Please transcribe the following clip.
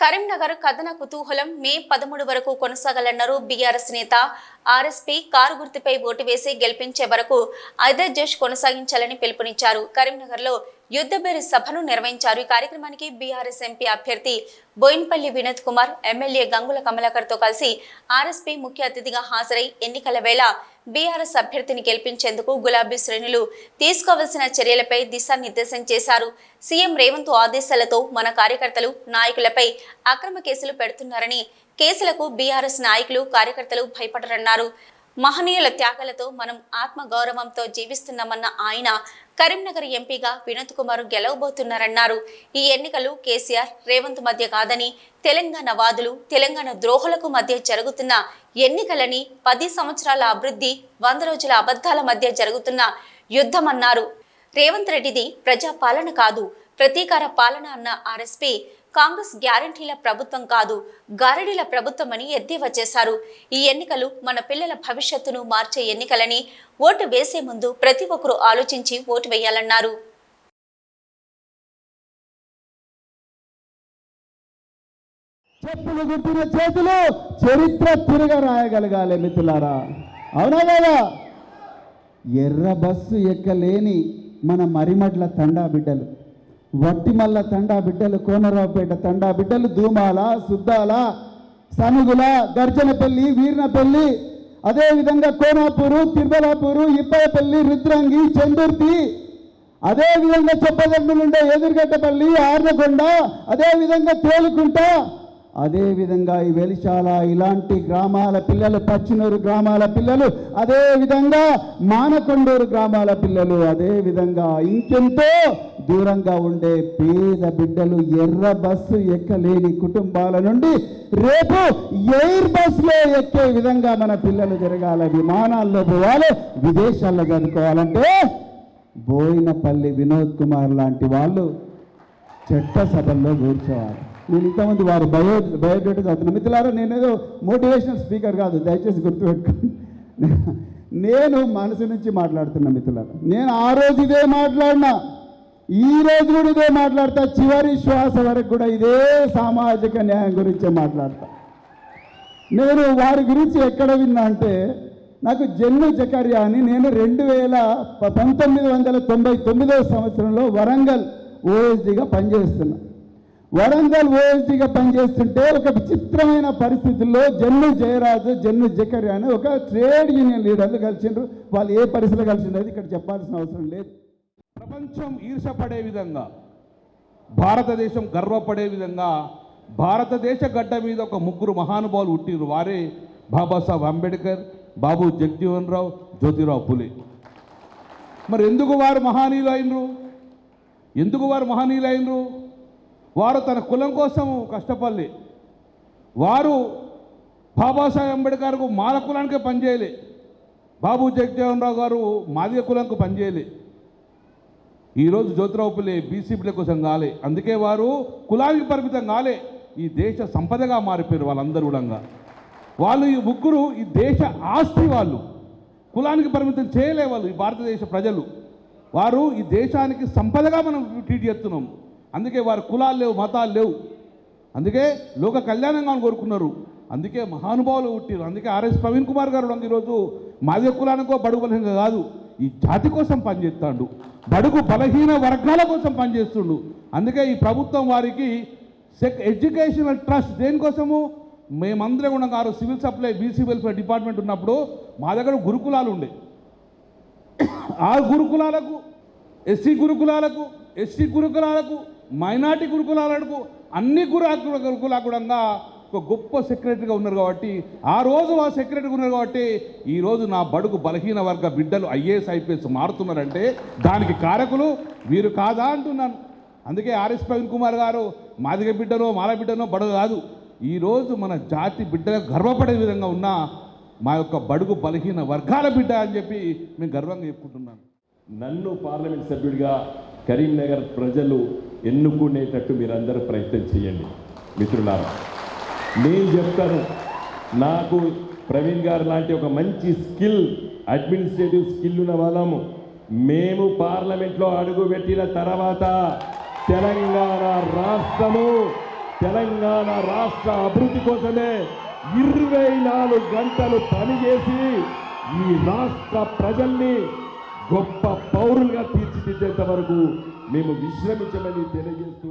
కరీంనగర్ కథన కుతూహలం మే పదమూడు వరకు కొనసాగాలన్నారు బీఆర్ఎస్ నేత. ఆర్ఎస్పీ కారు గుర్తుపై ఓటు వేసి గెలిపించే వరకు అదే జోష్ కొనసాగించాలని పిలుపునిచ్చారు. కరీంనగర్లో యుద్ధబేరి సభను నిర్వహించారు. ఈ కార్యక్రమానికి బీఆర్ఎస్ ఎంపీ అభ్యర్థి బోయిన్పల్లి వినోద్ కుమార్ ఎమ్మెల్యే గంగుల కమలాకర్తో కలిసి ఆర్ఎస్పీ ముఖ్య అతిథిగా హాజరై ఎన్నికల వేళ బీఆర్ఎస్ అభ్యర్థిని గెలిపించేందుకు గులాబీ శ్రేణులు తీసుకోవాల్సిన చర్యలపై దిశానిర్దేశం చేశారు. సీఎం రేవంత్ ఆదేశాలతో మన కార్యకర్తలు నాయకులపై అక్రమ కేసులు పెడుతున్నారని కేసులకు బీఆర్ఎస్ నాయకులు కార్యకర్తలు భయపడరన్నారు. మహనీయుల త్యాగాలతో మనం ఆత్మ గౌరవంతో జీవిస్తున్నామన్న ఆయన కరీంనగర్ ఎంపీగా వినోద్ కుమార్ గెలవబోతున్నారన్నారు. ఈ ఎన్నికలు కేసీఆర్ రేవంత్ మధ్య కాదని తెలంగాణ వాదులు తెలంగాణ ద్రోహులకు మధ్య జరుగుతున్న ఎన్నికలని పది సంవత్సరాల అభివృద్ధి వంద రోజుల అబద్ధాల మధ్య జరుగుతున్న యుద్ధమన్నారు. రేవంత్ రెడ్డిది ప్రజా పాలన కాదు ప్రతీకార పాలన అన్న ఆర్ఎస్పీ కాంగ్రెస్ గ్యారంటీల ప్రభుత్వం కాదు గారడీల ప్రభుత్వం అని ఎద్దేవా చేశారు. ఈ ఎన్నికలు మన పిల్లల భవిష్యత్తును మార్చే ఎన్నికలని ఓటు వేసే ముందు ప్రతి ఒక్కరూ ఆలోచించి ఓటు వేయాలన్నారు. చెప్పులు గుట్టిన చేతులు చరిత్ర తిరగ రాయగలగాలి మిత్రులారా. అవునా కదా ఎర్ర బస్సు ఎక్కలేని మన మరిమడ్ల తండా బిడ్డలు వట్టిమల్ల తండా బిడ్డలు కోనరావుపేట తండా బిడ్డలు దూమాల సుద్దాల సనుగుల గర్జనపల్లి వీర్నపల్లి అదేవిధంగా కోనాపూరు తిరుమలాపూరు ఇప్పయపల్లి రుద్రంగి చందుర్తి అదేవిధంగా చెప్పదగ్గులుండే ఎదురుగడ్డపల్లి ఆర్నకొండ అదేవిధంగా తేలుకుంట అదేవిధంగా ఈ వెలిశాల ఇలాంటి గ్రామాల పిల్లలు పచ్చినూరు గ్రామాల పిల్లలు అదేవిధంగా మానకొండూరు గ్రామాల పిల్లలు అదేవిధంగా ఇంకెంతో దూరంగా ఉండే పేద బిడ్డలు ఎర్ర బస్సు ఎక్కలేని కుటుంబాల నుండి రేపు ఎయిర్ బస్సులో ఎక్కే విధంగా మన పిల్లలు జరగాలి విమానాల్లో పోవాలి విదేశాల్లో చదువుకోవాలంటే బోయినపల్లి వినోద్ కుమార్ లాంటి వాళ్ళు చట్టసభల్లో కూర్చోవాలి. నేను ఇంతమంది వారు బయో బయోడేటా చదువుతున్నా మిత్రులారా నేనేదో మోటివేషనల్ స్పీకర్ కాదు దయచేసి గుర్తుపెట్టుకోండి. నేను మనసు నుంచి మాట్లాడుతున్నా మిత్రులారా నేను ఆ రోజు ఇదే మాట్లాడినా. ఈ రోజు కూడా ఇదే మాట్లాడతా. చివరి శ్వాస వరకు కూడా ఇదే సామాజిక న్యాయం గురించే మాట్లాడతా. నేను వారి గురించి ఎక్కడ విన్నా అంటే నాకు జన్ను జకర్యా అని నేను రెండు వేల పంతొమ్మిది వందల తొంభై తొమ్మిదవ సంవత్సరంలో వరంగల్ ఓఎస్డిగా పనిచేస్తున్నా. వరంగల్ ఓఎస్డిగా పనిచేస్తుంటే ఒక విచిత్రమైన పరిస్థితుల్లో జన్ను జయరాజు జన్ను జకర్యా అని ఒక ట్రేడ్ యూనియన్ లీడర్లు కలిసిండ్రు. వాళ్ళు ఏ పరిస్థితిలో కలిసిండ్రు అది ఇక్కడ చెప్పాల్సిన అవసరం లేదు. ప్రపంచం ఈర్షపడే విధంగా భారతదేశం గర్వపడే విధంగా భారతదేశ గడ్డ మీద ఒక ముగ్గురు మహానుభావులు ఉట్టిరు వారే బాబాసాహెబ్ అంబేద్కర్ బాబు జగజీవన్ రావు జ్యోతిరావు పులే. మరి ఎందుకు వారు మహనీయులు అయినరు? ఎందుకు వారు మహనీయులు అయినరు? వారు తన కులం కోసం కష్టపడలే. వారు బాబాసాహెబ్ అంబేద్కర్కు మాల కులానికే పనిచేయలే. బాబు జగజీవన్ రావు గారు మాదిగ కులంకు పనిచేయలే. ఈరోజు జ్యోతిరావు పుల్లే బీసీ బిడ్డ కోసం కాలే. అందుకే వారు కులానికి పరిమితం కాలే. ఈ దేశ సంపదగా మారిపోయారు వాళ్ళందరూ కూడా. వాళ్ళు ఈ ముగ్గురు ఈ దేశ ఆస్తి వాళ్ళు. కులానికి పరిమితం చేయలే వాళ్ళు ఈ భారతదేశ ప్రజలు. వారు ఈ దేశానికి సంపదగా మనం ట్రీట్ చేస్తున్నాం. అందుకే వారు కులాలు లేవు మతాలు లేవు. అందుకే లోక కళ్యాణంగా కోరుకున్నారు. అందుకే మహానుభావులు పుట్టిరు అందుకే ఆర్ఎస్ ప్రవీణ్ కుమార్ గారు ఈరోజు. మాదిగ కులానికో బడుగు బలహీనంగా కాదు. ఈ జాతి కోసం పనిచేస్తాడు. బడుగు బలహీన వర్గాల కోసం పనిచేస్తుండు. అందుకే ఈ ప్రభుత్వం వారికి సెక్ ఎడ్యుకేషనల్ ట్రస్ట్ దేనికోసము? మేమందరం కూడా గారు civil supply BC welfare department ఉన్నప్పుడు మా దగ్గర గురుకులాలు ఉండే ఆ గురుకులాలకు ఎస్సీ గురుకులాలకు ఎస్టీ గురుకులాలకు మైనార్టీ గురుకులాలకు అన్ని గురు గురుకులకు కూడా ఒక గొప్ప సెక్రటరీగా ఉన్నారు కాబట్టి ఆ రోజు ఆ సెక్రటరీగా ఉన్నారు కాబట్టి ఈ రోజు నా బడుగు బలహీన వర్గ బిడ్డలు ఐఏఎస్ ఐపీఎస్ మారుతున్నారంటే దానికి కారకులు వీరు కాదా అంటున్నాను. అందుకే ఆర్ఎస్ ప్రవీణ్ కుమార్ గారు మాదిగ బిడ్డనో మాల బిడ్డనో బడుగు కాదు. ఈరోజు మన జాతి బిడ్డగా గర్వపడే విధంగా ఉన్న మా యొక్క బడుగు బలహీన వర్గాల బిడ్డ అని చెప్పి మేము గర్వంగా చెప్పుకుంటున్నాను. నన్ను పార్లమెంట్ సభ్యుడిగా కరీంనగర్ ప్రజలు ఎన్నుకునేటట్టు మీరందరూ ప్రయత్నం చేయండి. మిత్రులారా నేను చెప్తాను. నాకు ప్రవీణ్ గారు లాంటి ఒక మంచి స్కిల్ అడ్మినిస్ట్రేటివ్ స్కిల్ ఉన్న వాళ్ళము. మేము పార్లమెంట్లో అడుగుపెట్టిన తర్వాత తెలంగాణ రాష్ట్రము తెలంగాణ రాష్ట్ర అభివృద్ధి కోసమే ఇరవై నాలుగు గంటలు పనిచేసి ఈ రాష్ట్ర ప్రజల్ని గొప్ప పౌరులుగా తీర్చిదిద్దేంత వరకు మేము విశ్రమించమని తెలియజేస్తూ